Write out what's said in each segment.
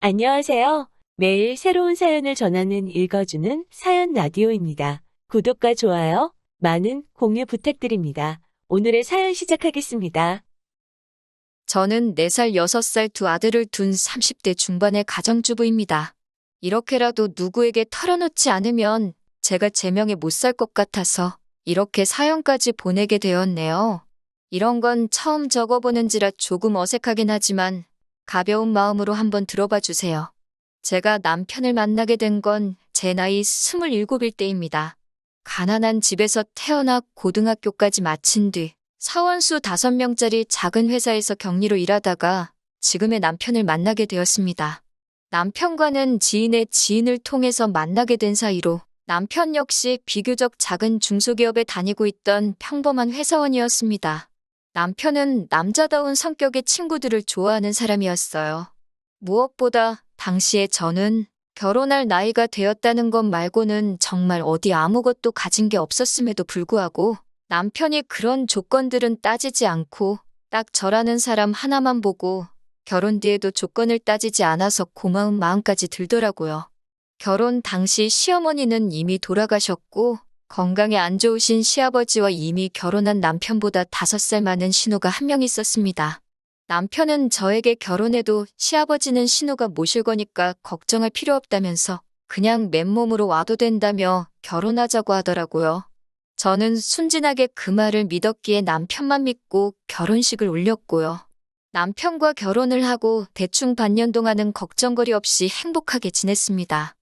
안녕하세요. 매일 새로운 사연을 전하는 읽어주는 사연 라디오입니다. 구독과 좋아요, 많은 공유 부탁드립니다. 오늘의 사연 시작하겠습니다. 저는 4살, 6살 두 아들을 둔 30대 중반의 가정주부입니다. 이렇게라도 누구에게 털어놓지 않으면 제가 제명에 못 살 것 같아서 이렇게 사연까지 보내게 되었네요. 이런 건 처음 적어보는지라 조금 어색하긴 하지만 가벼운 마음으로 한번 들어봐 주세요. 제가 남편을 만나게 된 건 제 나이 27일 때입니다. 가난한 집에서 태어나 고등학교까지 마친 뒤 사원수 5명짜리 작은 회사에서 격리로 일하다가 지금의 남편을 만나게 되었습니다. 남편과는 지인의 지인을 통해서 만나게 된 사이로 남편 역시 비교적 작은 중소기업에 다니고 있던 평범한 회사원이었습니다. 남편은 남자다운 성격의 친구들을 좋아하는 사람이었어요. 무엇보다 당시에 저는 결혼할 나이가 되었다는 것 말고는 정말 어디 아무것도 가진 게 없었음에도 불구하고 남편이 그런 조건들은 따지지 않고 딱 저라는 사람 하나만 보고 결혼 뒤에도 조건을 따지지 않아서 고마운 마음까지 들더라고요. 결혼 당시 시어머니는 이미 돌아가셨고 건강에 안 좋으신 시아버지와 이미 결혼한 남편보다 5살 많은 신우가 한 명 있었습니다. 남편은 저에게 결혼해도 시아버지는 신우가 모실 거니까 걱정할 필요 없다면서 그냥 맨몸으로 와도 된다며 결혼하자고 하더라고요. 저는 순진하게 그 말을 믿었기에 남편만 믿고 결혼식을 올렸고요. 남편과 결혼을 하고 대충 반년 동안은 걱정거리 없이 행복하게 지냈습니다.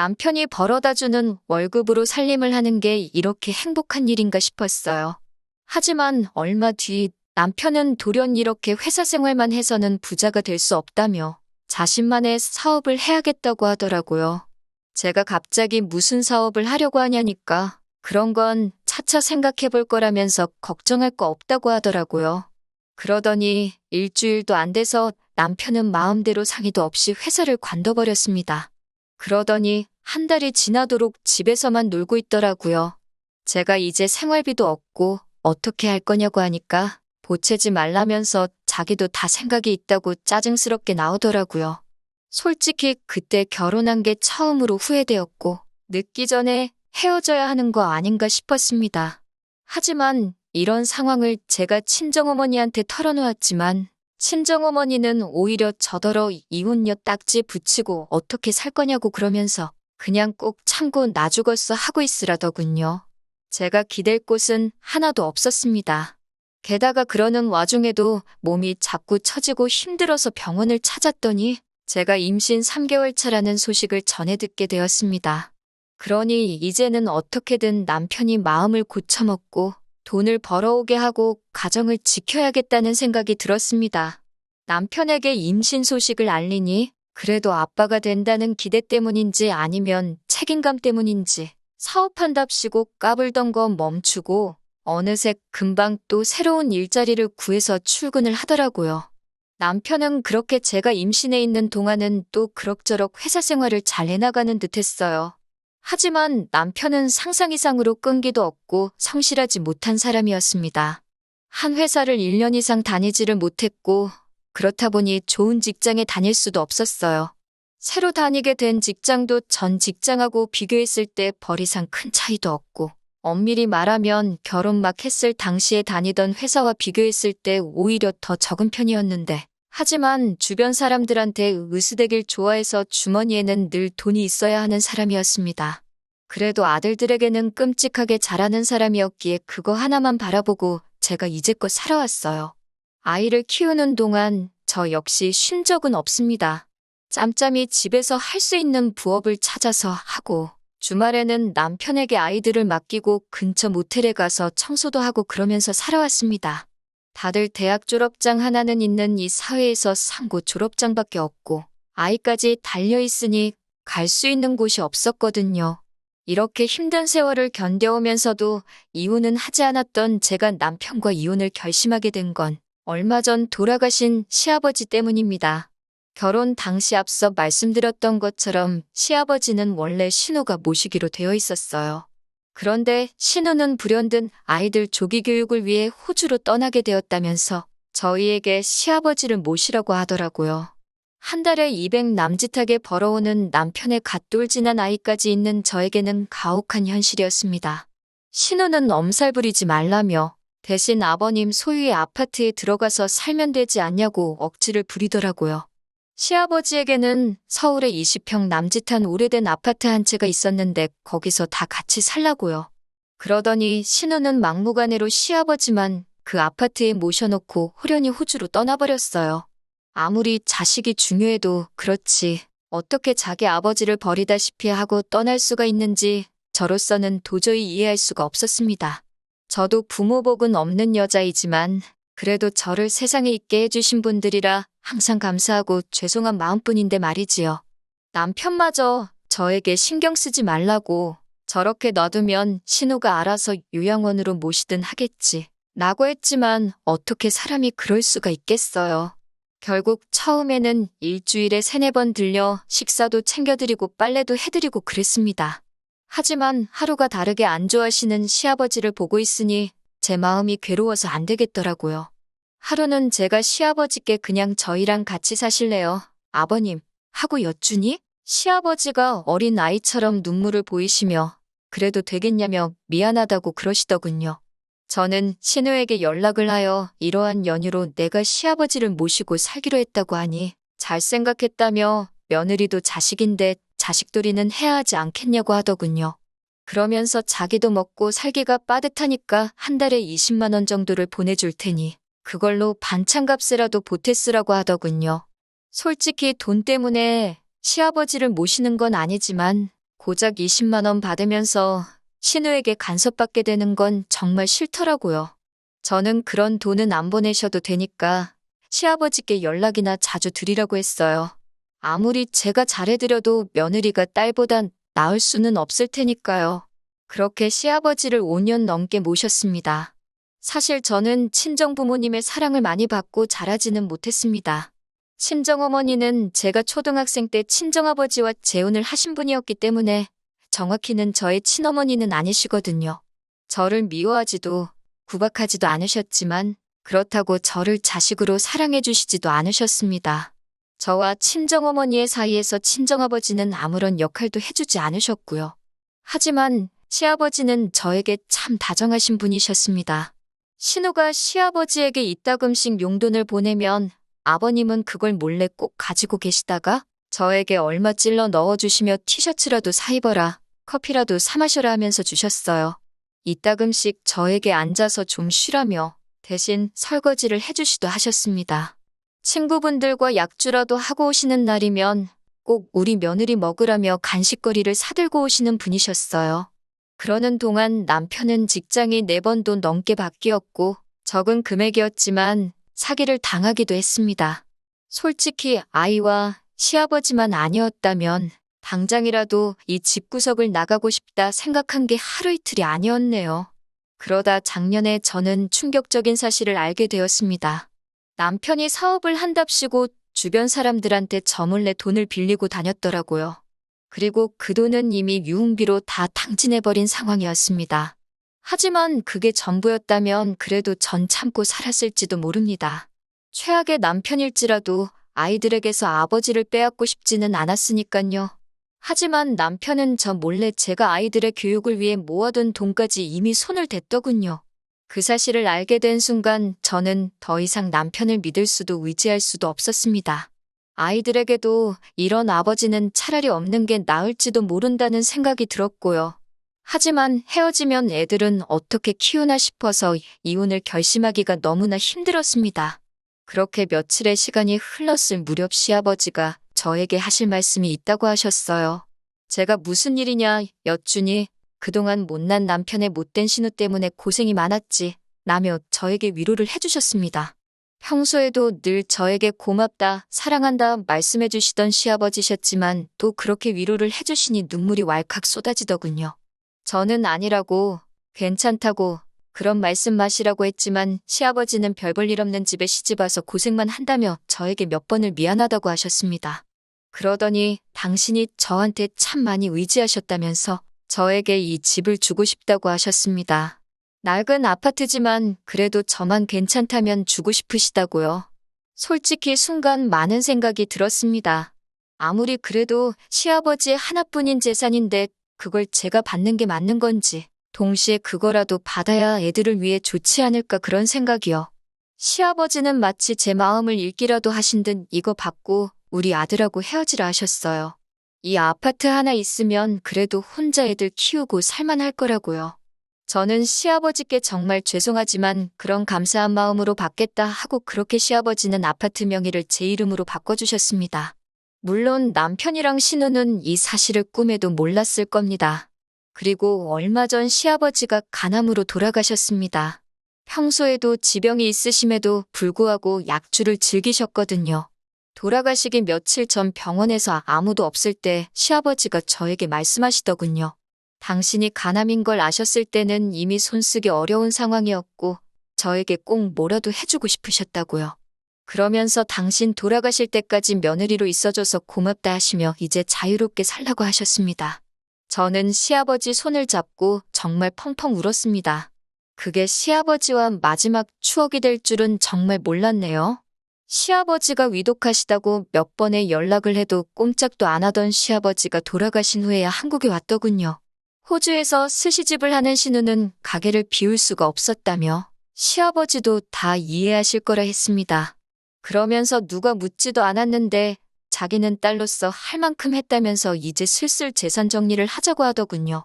남편이 벌어다 주는 월급으로 살림을 하는 게 이렇게 행복한 일인가 싶었어요. 하지만 얼마 뒤 남편은 돌연 이렇게 회사 생활만 해서는 부자가 될 수 없다며 자신만의 사업을 해야겠다고 하더라고요. 제가 갑자기 무슨 사업을 하려고 하냐니까 그런 건 차차 생각해 볼 거라면서 걱정할 거 없다고 하더라고요. 그러더니 일주일도 안 돼서 남편은 마음대로 상의도 없이 회사를 관둬버렸습니다. 그러더니 한 달이 지나도록 집에서만 놀고 있더라고요. 제가 이제 생활비도 없고 어떻게 할 거냐고 하니까 보채지 말라면서 자기도 다 생각이 있다고 짜증스럽게 나오더라고요. 솔직히 그때 결혼한 게 처음으로 후회되었고 늦기 전에 헤어져야 하는 거 아닌가 싶었습니다. 하지만 이런 상황을 제가 친정어머니한테 털어놓았지만 친정어머니는 오히려 저더러 이혼녀 딱지 붙이고 어떻게 살 거냐고 그러면서 그냥 꼭 참고 나 죽었어 하고 있으라더군요. 제가 기댈 곳은 하나도 없었습니다. 게다가 그러는 와중에도 몸이 자꾸 처지고 힘들어서 병원을 찾았더니 제가 임신 3개월 차라는 소식을 전해 듣게 되었습니다. 그러니 이제는 어떻게든 남편이 마음을 고쳐먹고 돈을 벌어오게 하고 가정을 지켜야겠다는 생각이 들었습니다. 남편에게 임신 소식을 알리니 그래도 아빠가 된다는 기대 때문인지 아니면 책임감 때문인지 사업한답시고 까불던 거 멈추고 어느새 금방 또 새로운 일자리를 구해서 출근을 하더라고요. 남편은 그렇게 제가 임신해 있는 동안은 또 그럭저럭 회사 생활을 잘 해나가는 듯 했어요. 하지만 남편은 상상 이상으로 끈기도 없고 성실하지 못한 사람이었습니다. 한 회사를 1년 이상 다니지를 못했고 그렇다 보니 좋은 직장에 다닐 수도 없었어요. 새로 다니게 된 직장도 전 직장하고 비교했을 때 벌이상 큰 차이도 없고 엄밀히 말하면 결혼 막 했을 당시에 다니던 회사와 비교했을 때 오히려 더 적은 편이었는데 하지만 주변 사람들한테 으스대길 좋아해서 주머니에는 늘 돈이 있어야 하는 사람이었습니다. 그래도 아들들에게는 끔찍하게 잘하는 사람이었기에 그거 하나만 바라보고 제가 이제껏 살아왔어요. 아이를 키우는 동안 저 역시 쉰 적은 없습니다. 짬짬이 집에서 할 수 있는 부업을 찾아서 하고 주말에는 남편에게 아이들을 맡기고 근처 모텔에 가서 청소도 하고 그러면서 살아왔습니다. 다들 대학 졸업장 하나는 있는 이 사회에서 상고 졸업장밖에 없고 아이까지 달려있으니 갈 수 있는 곳이 없었거든요. 이렇게 힘든 세월을 견뎌오면서도 이혼은 하지 않았던 제가 남편과 이혼을 결심하게 된 건 얼마 전 돌아가신 시아버지 때문입니다. 결혼 당시 앞서 말씀드렸던 것처럼 시아버지는 원래 신우가 모시기로 되어 있었어요. 그런데 신우는 불현듯 아이들 조기 교육을 위해 호주로 떠나게 되었다면서 저희에게 시아버지를 모시라고 하더라고요. 한 달에 200 남짓하게 벌어오는 남편의 갓돌진한 아이까지 있는 저에게는 가혹한 현실이었습니다. 신우는 엄살 부리지 말라며 대신 아버님 소유의 아파트에 들어가서 살면 되지 않냐고 억지를 부리더라고요. 시아버지에게는 서울에 20평 남짓한 오래된 아파트 한 채가 있었는데 거기서 다 같이 살라고요. 그러더니 신우는 막무가내로 시아버지만 그 아파트에 모셔놓고 호련히 호주로 떠나버렸어요. 아무리 자식이 중요해도 그렇지. 어떻게 자기 아버지를 버리다시피 하고 떠날 수가 있는지 저로서는 도저히 이해할 수가 없었습니다. 저도 부모복은 없는 여자이지만 그래도 저를 세상에 있게 해주신 분들이라 항상 감사하고 죄송한 마음뿐인데 말이지요. 남편마저 저에게 신경 쓰지 말라고 저렇게 놔두면 신우가 알아서 요양원으로 모시든 하겠지. 라고 했지만 어떻게 사람이 그럴 수가 있겠어요. 결국 처음에는 일주일에 세네 번 들려 식사도 챙겨드리고 빨래도 해드리고 그랬습니다. 하지만 하루가 다르게 안 좋아하시는 시아버지를 보고 있으니 제 마음이 괴로워서 안 되겠더라고요. 하루는 제가 시아버지께 그냥 저희랑 같이 사실래요? 아버님, 하고 여쭈니? 시아버지가 어린 아이처럼 눈물을 보이시며 그래도 되겠냐며 미안하다고 그러시더군요. 저는 신우에게 연락을 하여 이러한 연유로 내가 시아버지를 모시고 살기로 했다고 하니 잘 생각했다며 며느리도 자식인데 자식돌이는 해야 하지 않겠냐고 하더군요. 그러면서 자기도 먹고 살기가 빠듯하니까 한 달에 20만 원 정도를 보내줄 테니 그걸로 반찬값이라도 보태쓰라고 하더군요. 솔직히 돈 때문에 시아버지를 모시는 건 아니지만 고작 20만 원 받으면서 신우에게 간섭받게 되는 건 정말 싫더라고요. 저는 그런 돈은 안 보내셔도 되니까 시아버지께 연락이나 자주 드리라고 했어요. 아무리 제가 잘해드려도 며느리가 딸보단 나을 수는 없을 테니까요. 그렇게 시아버지를 5년 넘게 모셨습니다. 사실 저는 친정 부모님의 사랑을 많이 받고 자라지는 못했습니다. 친정 어머니는 제가 초등학생 때 친정아버지와 재혼을 하신 분이었기 때문에 정확히는 저의 친어머니는 아니시거든요. 저를 미워하지도 구박하지도 않으셨지만 그렇다고 저를 자식으로 사랑해 주시지도 않으셨습니다. 저와 친정어머니의 사이에서 친정아버지는 아무런 역할도 해주지 않으셨고요. 하지만 시아버지는 저에게 참 다정하신 분이셨습니다. 신우가 시아버지에게 이따금씩 용돈을 보내면 아버님은 그걸 몰래 꼭 가지고 계시다가 저에게 얼마 찔러 넣어주시며 티셔츠라도 사 입어라, 커피라도 사 마셔라 하면서 주셨어요. 이따금씩 저에게 앉아서 좀 쉬라며 대신 설거지를 해주시도 하셨습니다. 친구분들과 약주라도 하고 오시는 날이면 꼭 우리 며느리 먹으라며 간식거리를 사들고 오시는 분이셨어요. 그러는 동안 남편은 직장이 네 번도 넘게 바뀌었고 적은 금액이었지만 사기를 당하기도 했습니다. 솔직히 아이와 시아버지만 아니었다면 당장이라도 이 집구석을 나가고 싶다 생각한 게 하루 이틀이 아니었네요. 그러다 작년에 저는 충격적인 사실을 알게 되었습니다. 남편이 사업을 한답시고 주변 사람들한테 저 몰래 돈을 빌리고 다녔더라고요. 그리고 그 돈은 이미 유흥비로 다 탕진해버린 상황이었습니다. 하지만 그게 전부였다면 그래도 전 참고 살았을지도 모릅니다. 최악의 남편일지라도 아이들에게서 아버지를 빼앗고 싶지는 않았으니깐요. 하지만 남편은 저 몰래 제가 아이들의 교육을 위해 모아둔 돈까지 이미 손을 댔더군요. 그 사실을 알게 된 순간 저는 더 이상 남편을 믿을 수도 의지할 수도 없었습니다. 아이들에게도 이런 아버지는 차라리 없는 게 나을지도 모른다는 생각이 들었고요. 하지만 헤어지면 애들은 어떻게 키우나 싶어서 이혼을 결심하기가 너무나 힘들었습니다. 그렇게 며칠의 시간이 흘렀을 무렵 시아버지가 저에게 하실 말씀이 있다고 하셨어요. 제가 무슨 일이냐 여쭈니 그동안 못난 남편의 못된 신우 때문에 고생이 많았지 라며 저에게 위로를 해주셨습니다. 평소에도 늘 저에게 고맙다, 사랑한다 말씀해 주시던 시아버지셨지만 또 그렇게 위로를 해주시니 눈물이 왈칵 쏟아지더군요. 저는 아니라고, 괜찮다고, 그런 말씀 마시라고 했지만 시아버지는 별 볼 일 없는 집에 시집 와서 고생만 한다며 저에게 몇 번을 미안하다고 하셨습니다. 그러더니 당신이 저한테 참 많이 의지하셨다면서 저에게 이 집을 주고 싶다고 하셨습니다. 낡은 아파트지만 그래도 저만 괜찮다면 주고 싶으시다고요. 솔직히 순간 많은 생각이 들었습니다. 아무리 그래도 시아버지의 하나뿐인 재산인데 그걸 제가 받는 게 맞는 건지, 동시에 그거라도 받아야 애들을 위해 좋지 않을까 그런 생각이요. 시아버지는 마치 제 마음을 읽기라도 하신 듯 이거 받고 우리 아들하고 헤어지라 하셨어요. 이 아파트 하나 있으면 그래도 혼자 애들 키우고 살만할 거라고요. 저는 시아버지께 정말 죄송하지만 그런 감사한 마음으로 받겠다 하고 그렇게 시아버지는 아파트 명의를 제 이름으로 바꿔주셨습니다. 물론 남편이랑 신우는 이 사실을 꿈에도 몰랐을 겁니다. 그리고 얼마 전 시아버지가 간암으로 돌아가셨습니다. 평소에도 지병이 있으심에도 불구하고 약주를 즐기셨거든요. 돌아가시기 며칠 전 병원에서 아무도 없을 때 시아버지가 저에게 말씀하시더군요. 당신이 간암인 걸 아셨을 때는 이미 손쓰기 어려운 상황이었고 저에게 꼭 뭐라도 해주고 싶으셨다고요. 그러면서 당신 돌아가실 때까지 며느리로 있어줘서 고맙다 하시며 이제 자유롭게 살라고 하셨습니다. 저는 시아버지 손을 잡고 정말 펑펑 울었습니다. 그게 시아버지와 마지막 추억이 될 줄은 정말 몰랐네요. 시아버지가 위독하시다고 몇 번의 연락을 해도 꼼짝도 안 하던 시아버지가 돌아가신 후에야 한국에 왔더군요. 호주에서 스시집을 하는 신우는 가게를 비울 수가 없었다며 시아버지도 다 이해하실 거라 했습니다. 그러면서 누가 묻지도 않았는데 자기는 딸로서 할 만큼 했다면서 이제 슬슬 재산 정리를 하자고 하더군요.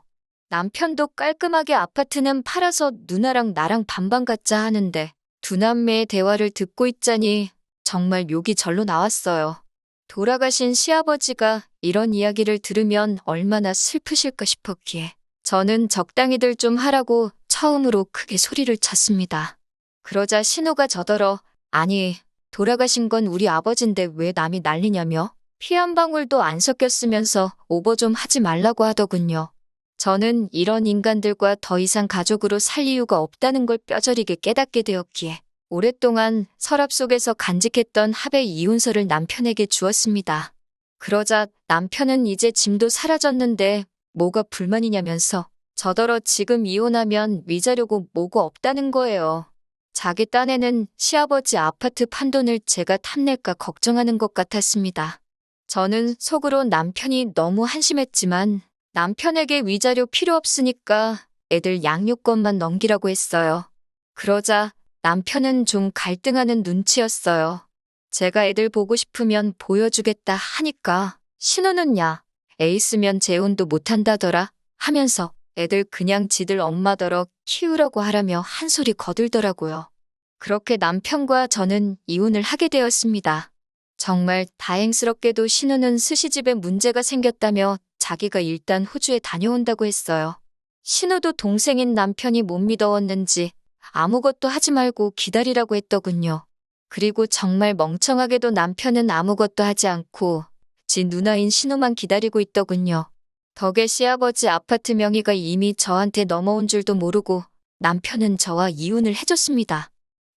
남편도 깔끔하게 아파트는 팔아서 누나랑 나랑 반반 갖자 하는데 두 남매의 대화를 듣고 있자니 정말 욕이 절로 나왔어요. 돌아가신 시아버지가 이런 이야기를 들으면 얼마나 슬프실까 싶었기에 저는 적당히들 좀 하라고 처음으로 크게 소리를 쳤습니다. 그러자 신호가 저더러 아니 돌아가신 건 우리 아버지인데 왜 남이 난리냐며 피 한 방울도 안 섞였으면서 오버 좀 하지 말라고 하더군요. 저는 이런 인간들과 더 이상 가족으로 살 이유가 없다는 걸 뼈저리게 깨닫게 되었기에 오랫동안 서랍 속에서 간직했던 합의 이혼서를 남편에게 주었습니다. 그러자 남편은 이제 짐도 사라졌는데 뭐가 불만이냐면서 저더러 지금 이혼하면 위자료고 뭐고 없다는 거예요. 자기 딴에는 시아버지 아파트 판돈을 제가 탐낼까 걱정하는 것 같았습니다. 저는 속으로 남편이 너무 한심했지만 남편에게 위자료 필요 없으니까 애들 양육권만 넘기라고 했어요. 그러자 남편은 좀 갈등하는 눈치였어요. 제가 애들 보고 싶으면 보여주겠다 하니까 신우는 야, 애 있으면 재혼도 못한다더라 하면서 애들 그냥 지들 엄마더러 키우라고 하라며 한 소리 거들더라고요. 그렇게 남편과 저는 이혼을 하게 되었습니다. 정말 다행스럽게도 신우는 스시집에 문제가 생겼다며 자기가 일단 호주에 다녀온다고 했어요. 신우도 동생인 남편이 못 믿어왔는지 아무것도 하지 말고 기다리라고 했더군요. 그리고 정말 멍청하게도 남편은 아무것도 하지 않고 지 누나인 신우만 기다리고 있더군요. 덕에 시아버지 아파트 명의가 이미 저한테 넘어온 줄도 모르고 남편은 저와 이혼을 해줬습니다.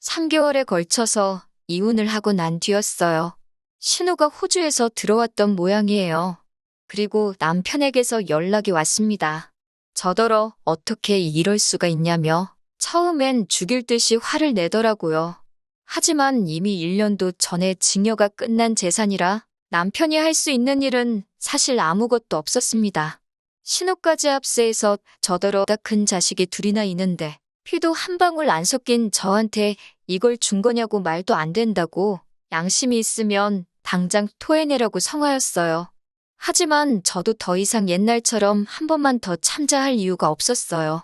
3개월에 걸쳐서 이혼을 하고 난 뒤였어요. 신우가 호주에서 들어왔던 모양이에요. 그리고 남편에게서 연락이 왔습니다. 저더러 어떻게 이럴 수가 있냐며 처음엔 죽일 듯이 화를 내더라고요. 하지만 이미 1년도 전에 징여가 끝난 재산이라 남편이 할 수 있는 일은 사실 아무것도 없었습니다. 신우까지 합세해서 저더러 다 큰 자식이 둘이나 있는데 피도 한 방울 안 섞인 저한테 이걸 준 거냐고 말도 안 된다고 양심이 있으면 당장 토해내라고 성하였어요. 하지만 저도 더 이상 옛날처럼 한 번만 더 참자 할 이유가 없었어요.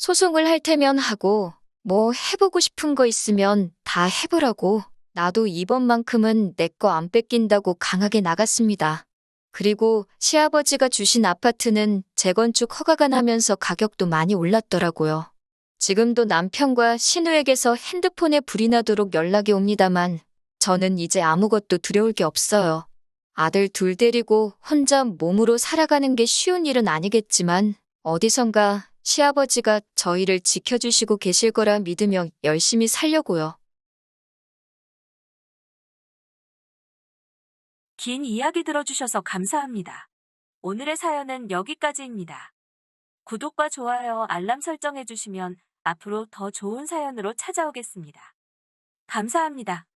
소송을 할 테면 하고 뭐 해보고 싶은 거 있으면 다 해보라고 나도 이번만큼은 내 거 안 뺏긴다고 강하게 나갔습니다. 그리고 시아버지가 주신 아파트는 재건축 허가가 나면서 가격도 많이 올랐더라고요. 지금도 남편과 신우에게서 핸드폰에 불이 나도록 연락이 옵니다만 저는 이제 아무것도 두려울 게 없어요. 아들 둘 데리고 혼자 몸으로 살아가는 게 쉬운 일은 아니겠지만 어디선가 시아버지가 저희를 지켜주시고 계실 거라 믿으며 열심히 살려고요. 긴 이야기 들어주셔서 감사합니다. 오늘의 사연은 여기까지입니다. 구독과 좋아요, 알람 설정해주시면 앞으로 더 좋은 사연으로 찾아오겠습니다. 감사합니다.